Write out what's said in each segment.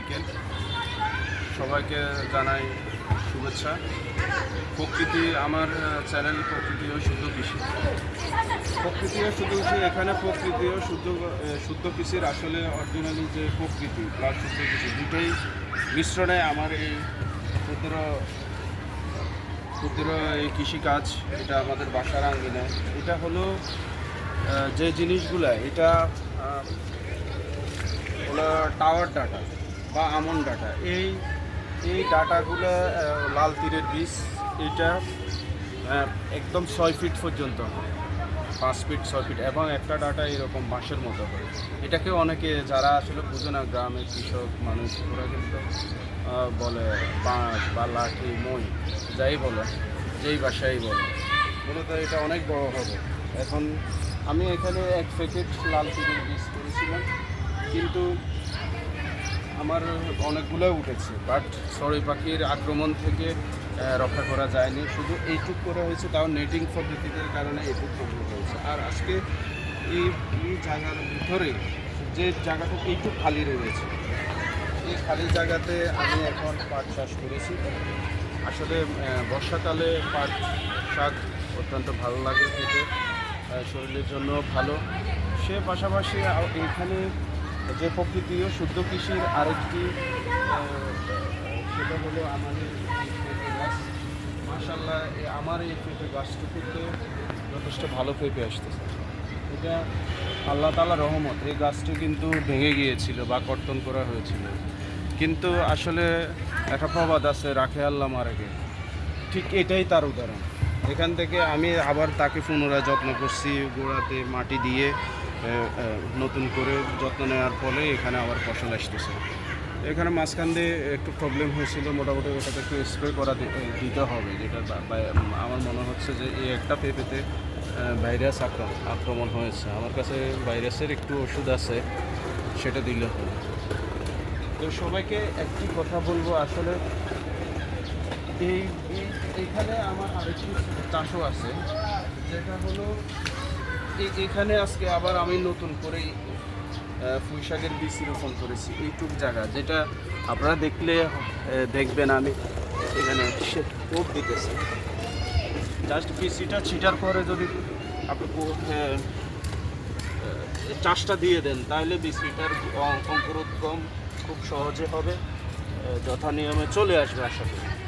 বিকেল। সবাইকে জানাই শুভেচ্ছা। প্রকৃতি আমার চ্যানেল প্রকৃতি ও শুদ্ধ কৃষি। প্রকৃতি ও শুদ্ধ কৃষি, এখানে প্রকৃতি ও শুদ্ধ শুদ্ধ কৃষির আসলে অরিজিনালি যে প্রকৃতি প্লাস শুদ্ধ কৃষি দুটোই মিশ্রণে আমার এই ক্ষুদ্র ক্ষুদ্র এই কৃষিকাজ, এটা আমাদের বাসার আঙ্গিনে এটা হলো যে জিনিসগুলা, এটা হলো টাওয়ার ডাটা বা আমন ডাটা। এই এই ডাটাগুলো লাল তীরের বীজ, এটা একদম ছয় ফিট পর্যন্ত হয়। পাঁচ ফিট, ছয় ফিট, এবং একটা ডাটা এরকম বাঁশের মতো হয়। এটাকে অনেকে যারা আসলে বুঝে না, গ্রামের কৃষক মানুষ, ওরা কিন্তু বলে বাঁশ বা লাঠি, মই, যাই বলে, যেই বাসাই বলে, মূলত এটা অনেক বড় হবে। এখন আমি এখানে এক প্যাকেট লাল তীরের বীজ করেছিলাম, কিন্তু আমার অনেকগুলো উঠেছে বাট চড়ুই পাখির আক্রমণ থেকে রক্ষা করা যায়নি। শুধু এইটুক করা হয়েছে, তাও নেটিং পদ্ধতির কারণে এইটুক সম্ভব হয়েছে। আর আজকে এই এই জায়গার ভিতরে যে জায়গাটা এইটুক খালি রয়েছে, এই খালি জায়গাতে আমি এখন পাট চাষ করেছি। আসলে বর্ষাকালে পাট শাক অত্যন্ত ভালো লাগে খেতে শরীরের জন্য ভালো। সে পাশাপাশি এখানে যে প্রকৃতি ও শুদ্ধ কৃষির আরেকটি সেটা হলো আমাদের গাছ। মাসাল্লাহ আমার এই পেঁপে গাছটুকুতে যথেষ্ট ভালো পেঁপে আসতেছে। এটা আল্লাহ তালা রহমত, এই গাছটি কিন্তু ভেঙে গিয়েছিল বা কর্তন করা হয়েছিল। কিন্তু আসলে একটা প্রবাদ আছে, রাখে আল্লাহ মারাকে ঠিক এটাই তার উদাহরণ। এখান থেকে আমি আবার তাকে পুনরায় যত্ন করছি গোড়াতে মাটি দিয়ে নতুন করে যত্ন নেওয়ার ফলে এখানে আবার ফসল আসতেছে। এখানে মাঝখান দিয়ে একটু প্রবলেম হয়েছিল, মোটামুটি ওটাতে একটু স্প্রে করা দিতে হবে, যেটা আমার মনে হচ্ছে যে এই একটা পেঁপেতে ভাইরাস আক্রমণ আক্রমণ হয়েছে। আমার কাছে ভাইরাসের একটু ওষুধ আছে, সেটা দিলে হবে। তো সবাইকে একটি কথা বলব, আসলে এই, এই- এইখানে আমার আরেকটি চাষও আছে, যেটা হলো এখানে আজকে আবার আমি নতুন করে পুঁই শাকের বীজ রোপণ করেছি, এইটুক জায়গা, যেটা আপনারা দেখলে দেখবেন আমি, এখানে কোপ দিতেছি। জাস্ট বিসিটা ছিটার পরে যদি আপনি চাষটা দিয়ে দেন, তাহলে বিসিটার অঙ্কুরোদ্গম খুব সহজে হবে যথা নিয়মে চলে আসবে আশা করি।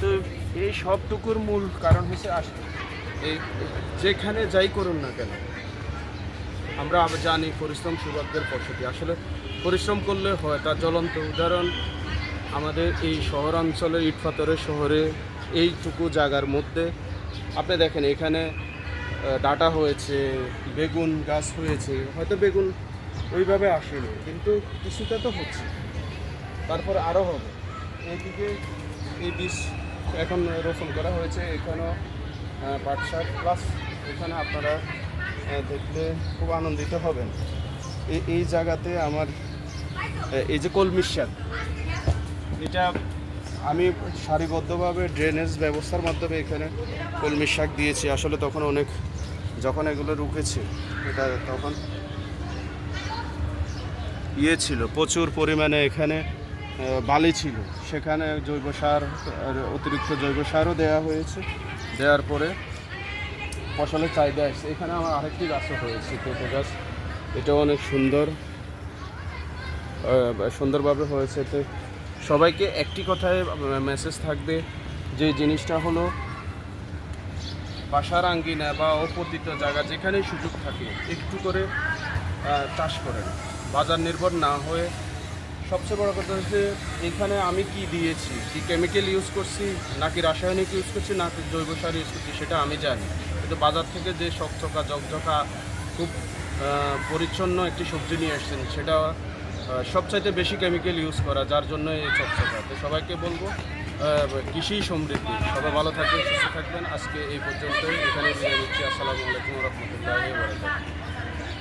তো এই সবটুকুর মূল কারণ হচ্ছে আস- এই যেখানে যাই করুন না কেন, আমরা জানি পরিশ্রম সুভাগ্যের পদ্ধতি। আসলে পরিশ্রম করলে হয়, তার জ্বলন্ত উদাহরণ আমাদের এই শহরাঞ্চলের ইটপাথরের শহরে, এইটুকু জায়গার মধ্যে। আপনি দেখেন এখানে ডাটা হয়েছে, বেগুন গাছ হয়েছে, হয়তো বেগুন ওইভাবে আসেনি, কিন্তু কিছুটা তো হচ্ছে। তারপর আরও হবে। এইদিকে এই বীজ এখন রোপণ করা হয়েছে এখানেও আহ, পাট শাক প্লাস এখানে আপনারা দেখলে খুব আনন্দিত হবেন। এই এই জায়গাতে আমার এই যে কলমির শাক এটা আমি সারিবদ্ধভাবে ড্রেনেজ ব্যবস্থার মাধ্যমে এখানে কলমির শাক দিয়েছি। আসলে তখন অনেক যখন এগুলো রুখেছে এটা তখন ইয়ে ছিল প্রচুর পরিমাণে এখানে বালি ছিল। সেখানে জৈব সার অতিরিক্ত জৈব সারও দেওয়া হয়েছে। দেওয়ার পরে ফসলের চাহিদা আসছে এখানে আমার আরেকটি গাছও হয়েছে, পেঁপে গাছ। এটাও অনেক সুন্দর। সুন্দরভাবে হয়েছে। তো সবাইকে একটি কথায় মেসেজ থাকবে, যে জিনিসটা হলো বাসার আঙ্গিনা বা অপতিত জায়গা, যেখানেই সুযোগ থাকে, একটু করে চাষ করেন। বাজার নির্ভর না হয়ে সবচেয়ে বড় কথা হচ্ছে, এখানে আমি কি দিয়েছি? কি কেমিক্যাল ইউজ করছি, নাকি রাসায়নিক ইউজ করছি, নাকি জৈব সার ইউজ করছি, সেটা আমি জানি। কিন্তু বাজার থেকে যে শকচকা জকজকা খুব পরিচ্ছন্ন একটি সবজি নিয়ে আসছেন, সেটা সবচাইতে বেশি কেমিক্যাল ইউজ করা, যার জন্য এই চকচকা তো সবাইকে বলব কৃষি সমৃদ্ধি। সবাই ভালো থাকবেন, সুস্থ থাকবেন। আজকে এই পর্যন্তই। এখানে বিদায় নিচ্ছি। আসসালামু আলাইকুম রহমতুল্লাহ